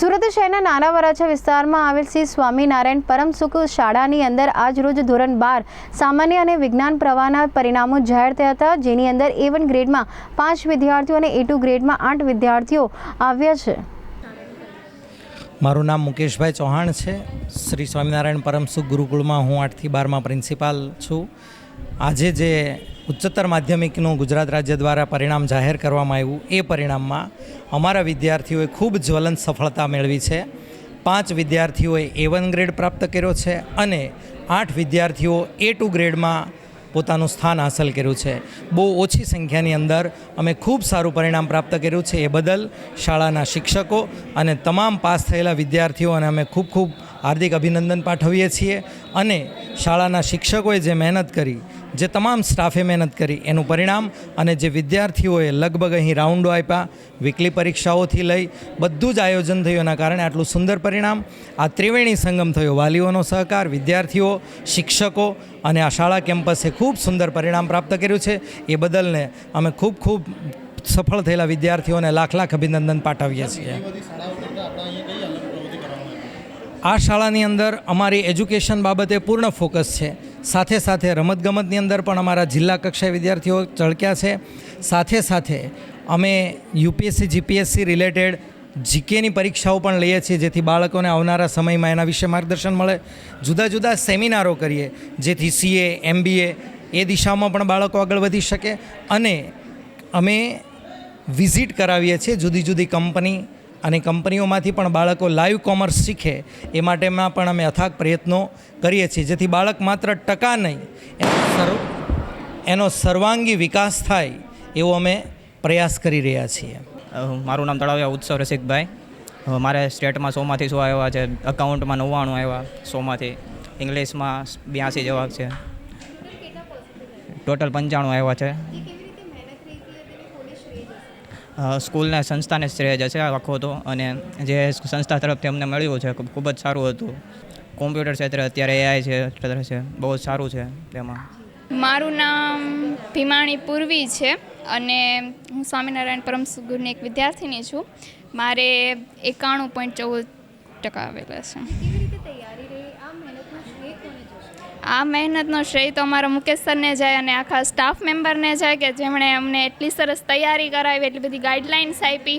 સુરત શહેરના નાના વરાછા વિસ્તારમાં આવેલ શ્રી સ્વામિનારાયણ પરમ સુખ શાળાની અંદર આજ રોજ ધોરણ બાર સામાન્ય અને વિજ્ઞાન પ્રવાહના પરિણામો જાહેર થયા હતા. જેની અંદર એ વન ગ્રેડમાં પાંચ વિદ્યાર્થીઓ અને એ ટુ ગ્રેડમાં આઠ વિદ્યાર્થીઓ આવ્યા છે. મારું નામ મુકેશભાઈ ચૌહાણ છે. શ્રી સ્વામિનારાયણ પરમ સુખ ગુરુકુળમાં હું આઠથી બારમાં પ્રિન્સિપાલ છું. આજે જે ઉચ્ચતર માધ્યમિકનું ગુજરાત રાજ્ય દ્વારા પરિણામ જાહેર કરવામાં આવ્યું. એ પરિણામમાં અમારા વિદ્યાર્થીઓએ ખૂબ જ્વલંત સફળતા મેળવી છે. પાંચ વિદ્યાર્થીઓએ એ વન ગ્રેડ પ્રાપ્ત કર્યો છે અને આઠ વિદ્યાર્થીઓ એ ટુ ગ્રેડમાં પોતાનું સ્થાન હાંસલ કર્યું છે. બહુ ઓછી સંખ્યાની અંદર અમે ખૂબ સારું પરિણામ પ્રાપ્ત કર્યું છે. એ બદલ શાળાના શિક્ષકો અને તમામ પાસ થયેલા વિદ્યાર્થીઓને અમે ખૂબ ખૂબ હાર્દિક અભિનંદન પાઠવીએ છીએ અને શાળાના શિક્ષકોએ જે મહેનત કરી જે તમામ સ્ટાફે મહેનત કરી, એનું પરિણામ અને જે વિદ્યાર્થીઓએ લગભગ અહીં રાઉન્ડો આપ્યા વીકલી પરીક્ષાઓથી લઈ બધું જ આયોજન થયું. એના કારણે આટલું સુંદર પરિણામ, આ ત્રિવેણી સંગમ થયો. વાલીઓનો સહકાર, વિદ્યાર્થીઓ, શિક્ષકો અને આ શાળા કેમ્પસે ખૂબ સુંદર પરિણામ પ્રાપ્ત કર્યું છે. એ બદલને અમે ખૂબ ખૂબ સફળ થયેલા વિદ્યાર્થીઓને લાખ લાખ અભિનંદન પાઠવીએ છીએ. આ શાળાની અંદર અમારી એજ્યુકેશન બાબતે પૂર્ણ ફોકસ છે. સાથે સાથે રમતગમતની અંદર પણ અમારા જિલ્લા કક્ષાએ વિદ્યાર્થીઓ ચળક્યા છે. સાથે સાથે અમે યુપીએસસી, જીપીએસસી રિલેટેડ જીકેની પરીક્ષાઓ પણ લઈએ છીએ, જેથી બાળકોને આવનારા સમયમાં એના વિશે માર્ગદર્શન મળે. જુદા જુદા સેમિનારો કરીએ, જેથી સીએ, એમબીએ એ દિશામાં પણ બાળકો આગળ વધી શકે. અને અમે વિઝિટ કરાવીએ છીએ જુદી જુદી કંપની અને કંપનીઓમાંથી પણ બાળકો લાઈવ કોમર્સ શીખે, એ માટેમાં પણ અમે અથાગ પ્રયત્નો કરીએ છીએ. જેથી બાળક માત્ર ટકા નહીં, એનો સર્વાંગી વિકાસ થાય એવો અમે પ્રયાસ કરી રહ્યા છીએ. મારું નામ તળાવ્યા ઉત્સવ રસિકભાઈ. મારે સ્ટેટમાં સોમાંથી સો આવ્યા છે અકાઉન્ટમાં નવ્વાણું આવ્યા સોમાંથી ઇંગ્લિશમાં બ્યાસી જવાબ છે. ટોટલ પંચાણું આવ્યા છે. સ્કૂલને સંસ્થાને શ્રેય જશે આખો તો. અને જે સંસ્થા તરફથી અમને મળ્યું છે, ખૂબ જ સારું હતું. કોમ્પ્યુટર ક્ષેત્રે અત્યારે એઆઈ છે છે, બહુ જ સારું છે તેમાં. મારું નામ ભીમાણી પૂર્વી છે અને હું સ્વામિનારાયણ પરમ સુગુરની એક વિદ્યાર્થીની છું. મારે એકાણું પોઈન્ટ ચૌદ ટકા આવેલા છે. આ મહેનતનો શ્રેય તો અમારા મુકેશ સરને જાય અને આખા સ્ટાફ મેમ્બરને જાય કે જેમણે અમને એટલી સરસ તૈયારી કરાવી, એટલી બધી ગાઈડલાઇન્સ આપી.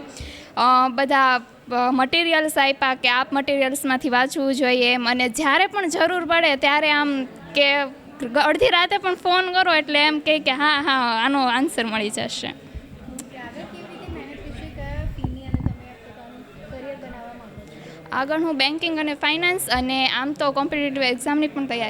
બધા મટીરિયલ્સ આપ્યા કે આ મટીરિયલ્સમાંથી વાંચવું જોઈએ. એમ અને જ્યારે પણ જરૂર પડે ત્યારે આમ કે અડધી રાતે પણ ફોન કરો એટલે એમ કહે કે હા હા, આનો આન્સર મળી જશે. આગળ હું બેન્કિંગ અને ફાઇનાન્સ અને આમ તો કોમ્પિટિટિવ એક્ઝામની પણ તૈયારી